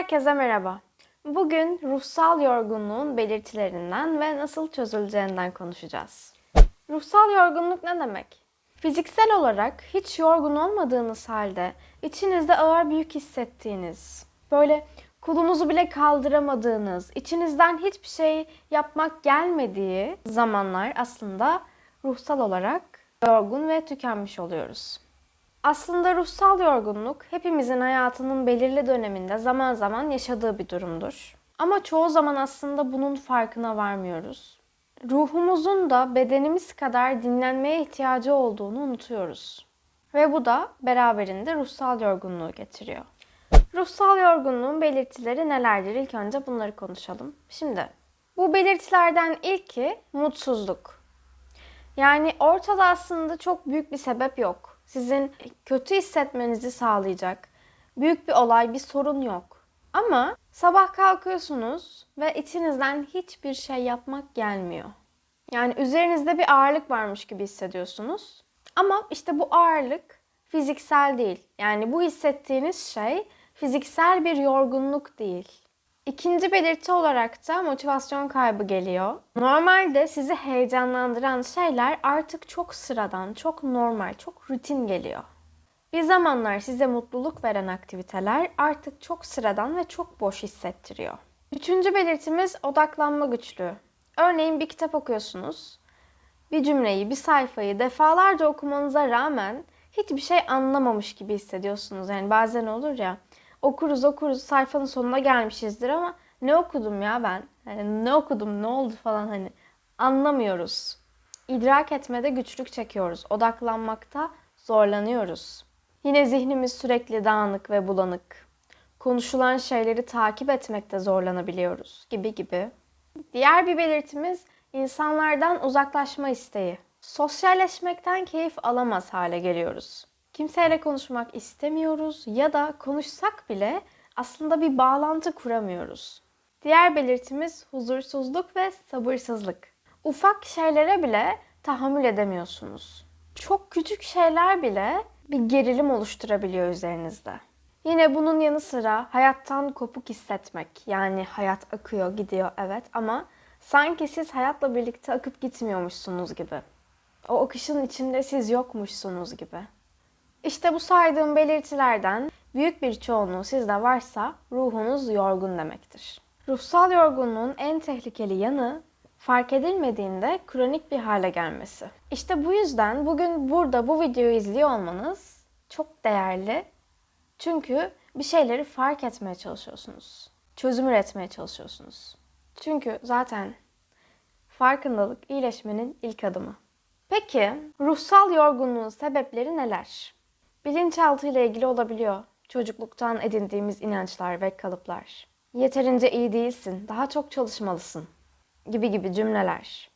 Herkese merhaba. Bugün ruhsal yorgunluğun belirtilerinden ve nasıl çözüleceğinden konuşacağız. Ruhsal yorgunluk ne demek? Fiziksel olarak hiç yorgun olmadığınız halde içinizde ağır bir yük hissettiğiniz, böyle kolunuzu bile kaldıramadığınız, içinizden hiçbir şey yapmak gelmediği zamanlar aslında ruhsal olarak yorgun ve tükenmiş oluyoruz. Aslında ruhsal yorgunluk hepimizin hayatının belirli döneminde zaman zaman yaşadığı bir durumdur. Ama çoğu zaman aslında bunun farkına varmıyoruz. Ruhumuzun da bedenimiz kadar dinlenmeye ihtiyacı olduğunu unutuyoruz. Ve bu da beraberinde ruhsal yorgunluğu getiriyor. Ruhsal yorgunluğun belirtileri nelerdir? İlk önce bunları konuşalım. Şimdi bu belirtilerden ilki mutsuzluk. Yani ortada aslında çok büyük bir sebep yok. Sizin kötü hissetmenizi sağlayacak büyük bir olay, bir sorun yok. Ama sabah kalkıyorsunuz ve içinizden hiçbir şey yapmak gelmiyor. Yani üzerinizde bir ağırlık varmış gibi hissediyorsunuz. Ama işte bu ağırlık fiziksel değil. Yani bu hissettiğiniz şey fiziksel bir yorgunluk değil. İkinci belirti olarak da motivasyon kaybı geliyor. Normalde sizi heyecanlandıran şeyler artık çok sıradan, çok normal, çok rutin geliyor. Bir zamanlar size mutluluk veren aktiviteler artık çok sıradan ve çok boş hissettiriyor. Üçüncü belirtimiz odaklanma güçlüğü. Örneğin bir kitap okuyorsunuz. Bir cümleyi, bir sayfayı defalarca okumanıza rağmen hiçbir şey anlamamış gibi hissediyorsunuz. Yani bazen olur ya okuruz okuruz sayfanın sonuna gelmişizdir ama ne okudum ya ben? Yani ne okudum ne oldu falan hani anlamıyoruz. İdrak etmede güçlük çekiyoruz. Odaklanmakta zorlanıyoruz. Yine zihnimiz sürekli dağınık ve bulanık. Konuşulan şeyleri takip etmekte zorlanabiliyoruz gibi gibi. Diğer bir belirtimiz insanlardan uzaklaşma isteği. Sosyalleşmekten keyif alamaz hale geliyoruz. Kimseyle konuşmak istemiyoruz ya da konuşsak bile aslında bir bağlantı kuramıyoruz. Diğer belirtimiz huzursuzluk ve sabırsızlık. Ufak şeylere bile tahammül edemiyorsunuz. Çok küçük şeyler bile bir gerilim oluşturabiliyor üzerinizde. Yine bunun yanı sıra hayattan kopuk hissetmek. Yani hayat akıyor, gidiyor evet ama sanki siz hayatla birlikte akıp gitmiyormuşsunuz gibi. O akışın içinde siz yokmuşsunuz gibi. İşte bu saydığım belirtilerden büyük bir çoğunluğu sizde varsa ruhunuz yorgun demektir. Ruhsal yorgunluğun en tehlikeli yanı fark edilmediğinde kronik bir hale gelmesi. İşte bu yüzden bugün burada bu videoyu izliyor olmanız çok değerli. Çünkü bir şeyleri fark etmeye çalışıyorsunuz. Çözüm üretmeye çalışıyorsunuz. Çünkü zaten farkındalık iyileşmenin ilk adımı. Peki ruhsal yorgunluğun sebepleri neler? Bilinçaltı ile ilgili olabiliyor. Çocukluktan edindiğimiz inançlar ve kalıplar. Yeterince iyi değilsin, daha çok çalışmalısın gibi gibi cümleler.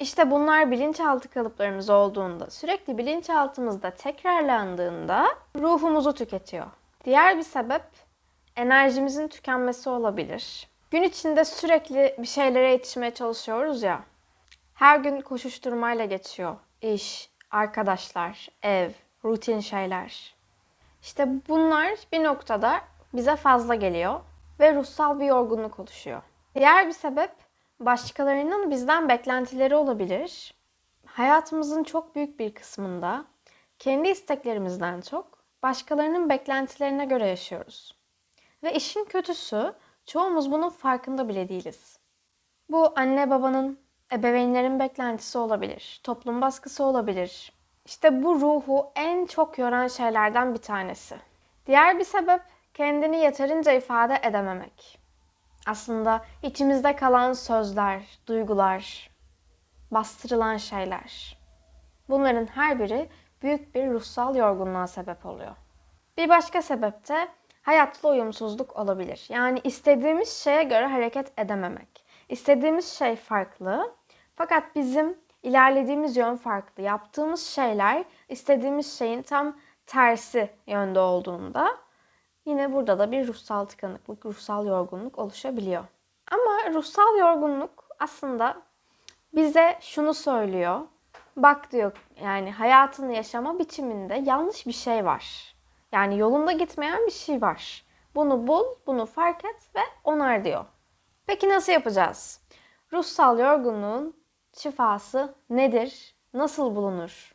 İşte bunlar bilinçaltı kalıplarımız olduğunda, sürekli bilinçaltımızda tekrarlandığında ruhumuzu tüketiyor. Diğer bir sebep enerjimizin tükenmesi olabilir. Gün içinde sürekli bir şeylere yetişmeye çalışıyoruz ya. Her gün koşuşturmayla geçiyor. İş, arkadaşlar, ev, rutin şeyler. İşte bunlar bir noktada bize fazla geliyor ve ruhsal bir yorgunluk oluşuyor. Diğer bir sebep başkalarının bizden beklentileri olabilir. Hayatımızın çok büyük bir kısmında kendi isteklerimizden çok başkalarının beklentilerine göre yaşıyoruz. Ve işin kötüsü çoğumuz bunun farkında bile değiliz. Bu anne babanın, ebeveynlerin beklentisi olabilir, toplum baskısı olabilir, işte bu ruhu en çok yoran şeylerden bir tanesi. Diğer bir sebep kendini yeterince ifade edememek. Aslında içimizde kalan sözler, duygular, bastırılan şeyler. Bunların her biri büyük bir ruhsal yorgunluğa sebep oluyor. Bir başka sebep de hayatla uyumsuzluk olabilir. Yani istediğimiz şeye göre hareket edememek. İstediğimiz şey farklı fakat bizim ilerlediğimiz yön farklı. Yaptığımız şeyler istediğimiz şeyin tam tersi yönde olduğunda yine burada da bir ruhsal tıkanıklık, ruhsal yorgunluk oluşabiliyor. Ama ruhsal yorgunluk aslında bize şunu söylüyor. Bak diyor yani hayatını yaşama biçiminde yanlış bir şey var. Yani yolunda gitmeyen bir şey var. Bunu bul, bunu fark et ve onar diyor. Peki nasıl yapacağız? Ruhsal yorgunluğun şifası nedir? Nasıl bulunur?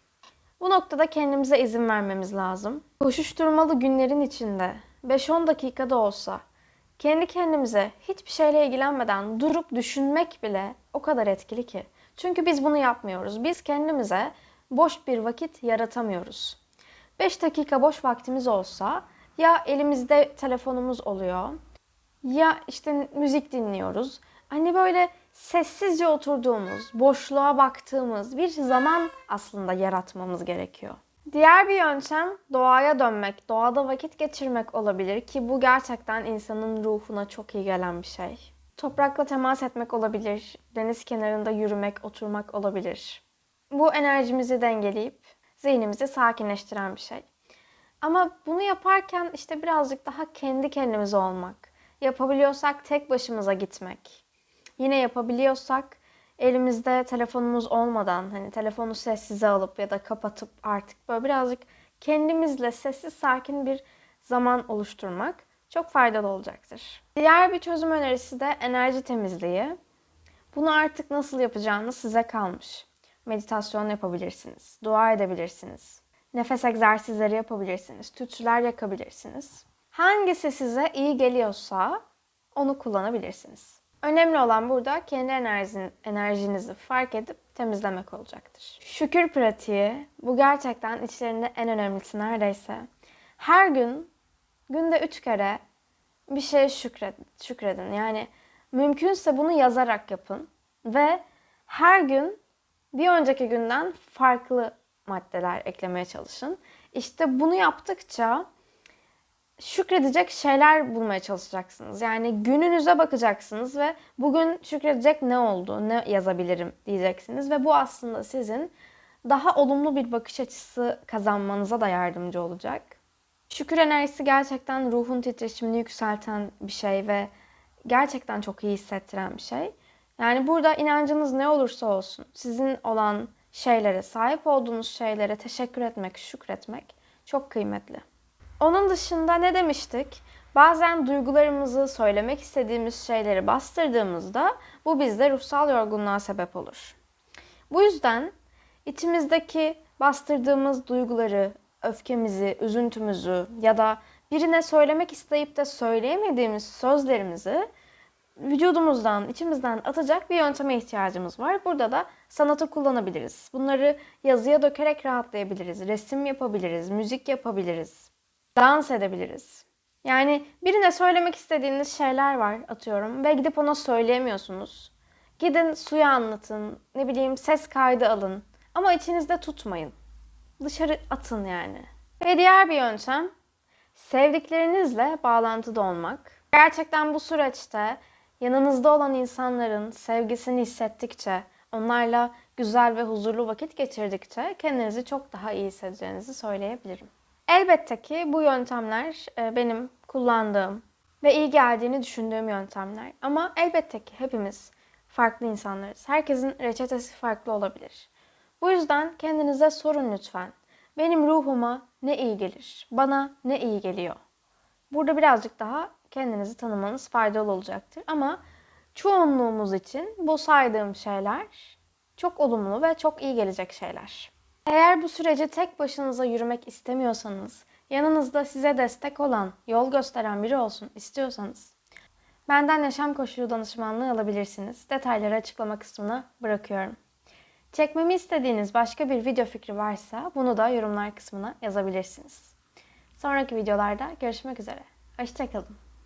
Bu noktada kendimize izin vermemiz lazım. Koşuşturmalı günlerin içinde 5-10 dakikada olsa kendi kendimize hiçbir şeyle ilgilenmeden durup düşünmek bile o kadar etkili ki. Çünkü biz bunu yapmıyoruz. Biz kendimize boş bir vakit yaratamıyoruz. 5 dakika boş vaktimiz olsa ya elimizde telefonumuz oluyor ya işte müzik dinliyoruz. Hani böyle sessizce oturduğumuz, boşluğa baktığımız bir zaman aslında yaratmamız gerekiyor. Diğer bir yöntem doğaya dönmek, doğada vakit geçirmek olabilir ki bu gerçekten insanın ruhuna çok iyi gelen bir şey. Toprakla temas etmek olabilir, deniz kenarında yürümek, oturmak olabilir. Bu enerjimizi dengeleyip zihnimizi sakinleştiren bir şey. Ama bunu yaparken işte birazcık daha kendi kendimize olmak, yapabiliyorsak tek başımıza gitmek. Yine yapabiliyorsak elimizde telefonumuz olmadan hani telefonu sessize alıp ya da kapatıp artık böyle birazcık kendimizle sessiz sakin bir zaman oluşturmak çok faydalı olacaktır. Diğer bir çözüm önerisi de enerji temizliği. Bunu artık nasıl yapacağınız size kalmış. Meditasyon yapabilirsiniz, dua edebilirsiniz, nefes egzersizleri yapabilirsiniz, tütsüler yakabilirsiniz. Hangisi size iyi geliyorsa onu kullanabilirsiniz. Önemli olan burada kendi enerjin, enerjinizi fark edip temizlemek olacaktır. Şükür pratiği bu gerçekten içlerinde en önemlisi neredeyse. Her gün günde üç kere bir şeye şükredin. şükredin. Yani mümkünse bunu yazarak yapın ve her gün bir önceki günden farklı maddeler eklemeye çalışın. İşte bunu yaptıkça şükredecek şeyler bulmaya çalışacaksınız. Yani gününüze bakacaksınız ve bugün şükredecek ne oldu, ne yazabilirim diyeceksiniz ve bu aslında sizin daha olumlu bir bakış açısı kazanmanıza da yardımcı olacak. Şükür enerjisi gerçekten ruhun titreşimini yükselten bir şey ve gerçekten çok iyi hissettiren bir şey. Yani burada inancınız ne olursa olsun sizin olan şeylere, sahip olduğunuz şeylere teşekkür etmek, şükretmek çok kıymetli. Onun dışında ne demiştik? Bazen duygularımızı, söylemek istediğimiz şeyleri bastırdığımızda bu bizde ruhsal yorgunluğa sebep olur. Bu yüzden içimizdeki bastırdığımız duyguları, öfkemizi, üzüntümüzü ya da birine söylemek isteyip de söyleyemediğimiz sözlerimizi vücudumuzdan, içimizden atacak bir yönteme ihtiyacımız var. Burada da sanatı kullanabiliriz. Bunları yazıya dökerek rahatlayabiliriz. Resim yapabiliriz, müzik yapabiliriz, dans edebiliriz. Yani birine söylemek istediğiniz şeyler var atıyorum ve gidip ona söyleyemiyorsunuz. Gidin suya anlatın, ne bileyim ses kaydı alın ama içinizde tutmayın. Dışarı atın yani. Ve diğer bir yöntem sevdiklerinizle bağlantıda olmak. Gerçekten bu süreçte yanınızda olan insanların sevgisini hissettikçe, onlarla güzel ve huzurlu vakit geçirdikçe kendinizi çok daha iyi hissedeceğinizi söyleyebilirim. Elbette ki bu yöntemler e, benim kullandığım ve iyi geldiğini düşündüğüm yöntemler. Ama elbette ki hepimiz farklı insanlarız. Herkesin reçetesi farklı olabilir. Bu yüzden kendinize sorun lütfen. Benim ruhuma ne iyi gelir? Bana ne iyi geliyor? Burada birazcık daha kendinizi tanımanız faydalı olacaktır. Ama çoğunluğumuz için bu saydığım şeyler çok olumlu ve çok iyi gelecek şeyler. Eğer bu süreci tek başınıza yürümek istemiyorsanız, yanınızda size destek olan, yol gösteren biri olsun istiyorsanız, benden yaşam koşulu danışmanlığı alabilirsiniz. Detayları açıklama kısmına bırakıyorum. Çekmemi istediğiniz başka bir video fikri varsa bunu da yorumlar kısmına yazabilirsiniz. Sonraki videolarda görüşmek üzere. Hoşçakalın.